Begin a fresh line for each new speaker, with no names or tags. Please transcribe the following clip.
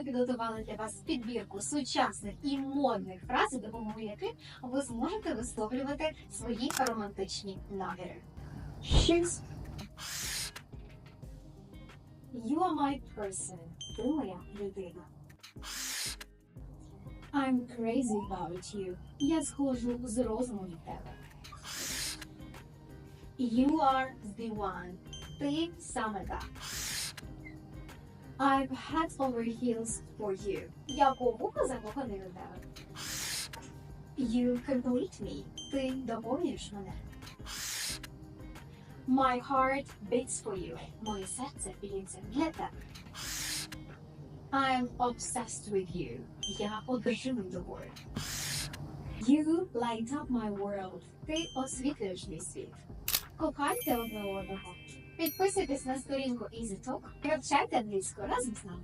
ми підготували для вас підбірку сучасних і модних фраз, за допомогою яких ви зможете висловлювати свої романтичні наміри.
Щось.
You are my person. Ти моя людина. I'm crazy about you. Я схожу з розуму від тебе. You are the one. Ти саме так. I've head over heels for you. Я по вуха закоханий у. You complete me. Ти доповнюєш мене. My heart beats for you. Моє серце б'ється для тебе. I'm obsessed with you. Я одержимий тобою. You light up my world. Ти освітлюєш мій світ. Кохайте одне одного. Підписуйтесь на сторінку EasyTalk. Вивчайте англійську разом з нами.